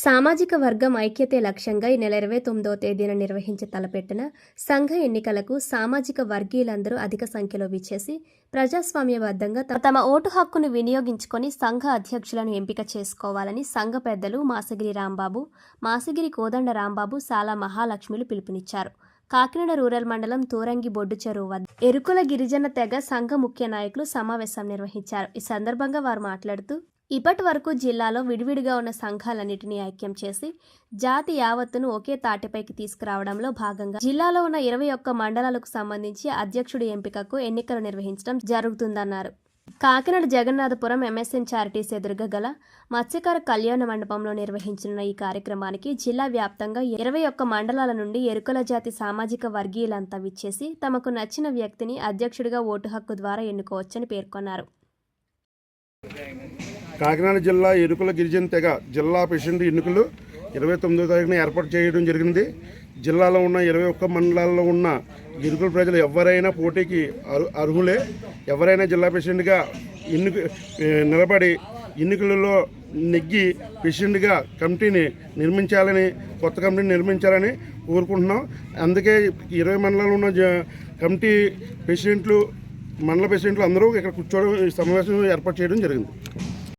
సామాజిక వర్గం ఐక్యతే లక్ష్యంగా ఈ నెల ఇరవై తొమ్మిదవ తేదీన నిర్వహించి తలపెట్టిన సంఘ ఎన్నికలకు సామాజిక వర్గీయులందరూ అధిక సంఖ్యలో విచ్చేసి ప్రజాస్వామ్యబద్ధంగా తమ ఓటు హక్కును వినియోగించుకొని సంఘ అధ్యక్షులను ఎంపిక చేసుకోవాలని సంఘ పెద్దలు మాసగిరి రాంబాబు మాసగిరి కోదండ రాంబాబు సాలా మహాలక్ష్మిలు పిలుపునిచ్చారు. కాకినాడ రూరల్ మండలం తూరంగి బొడ్డు చెరువు వద్ద ఎరుకుల గిరిజన తెగ సంఘ ముఖ్య నాయకులు సమావేశం నిర్వహించారు. ఈ సందర్భంగా వారు మాట్లాడుతూ ఇప్పటి వరకు జిల్లాలో విడివిడిగా ఉన్న సంఘాలన్నింటినీ ఐక్యం చేసి జాతి యావత్తును ఒకే తాటిపైకి తీసుకురావడంలో భాగంగా జిల్లాలో ఉన్న ఇరవై ఒక్క మండలాలకు సంబంధించి అధ్యక్షుడి ఎంపికకు ఎన్నికలు నిర్వహించడం జరుగుతుందన్నారు. కాకినాడ జగన్నాథపురం ఎంఎస్ఎన్ చారిటీస్ ఎదురుగా గల మత్స్యకార కళ్యాణ మండపంలో నిర్వహించనున్న ఈ కార్యక్రమానికి జిల్లా వ్యాప్తంగా ఇరవై ఒక్క మండలాల నుండి ఎరుకల జాతి సామాజిక వర్గీయులంతా విచ్చేసి తమకు నచ్చిన వ్యక్తిని అధ్యక్షుడిగా ఓటు హక్కు ద్వారా ఎన్నుకోవచ్చని పేర్కొన్నారు. కాకినాడ జిల్లా ఎరుకుల గిరిజన తెగ జిల్లా ప్రెసిడెంట్ ఎన్నికలు ఇరవై తొమ్మిదో తారీఖున ఏర్పాటు చేయడం జరిగింది. జిల్లాలో ఉన్న ఇరవై ఒక్క మండలాల్లో ఉన్న ఎరుకుల ప్రజలు ఎవరైనా పోటీకి అర్హులే. ఎవరైనా జిల్లా ప్రెసిడెంట్గా ఎన్నిక నిలబడి ఎన్నికలలో నెగ్గి ప్రెసిడెంట్గా కమిటీని నిర్మించాలని కొత్త కమిటీని నిర్మించాలని కోరుకుంటున్నాం. అందుకే ఇరవై మండలాలు ఉన్న జ- కమిటీ ప్రెసిడెంట్లు మండల ప్రెసిడెంట్లు అందరూ ఇక్కడ కూర్చోవడం ఈ సమావేశం ఏర్పాటు చేయడం జరిగింది.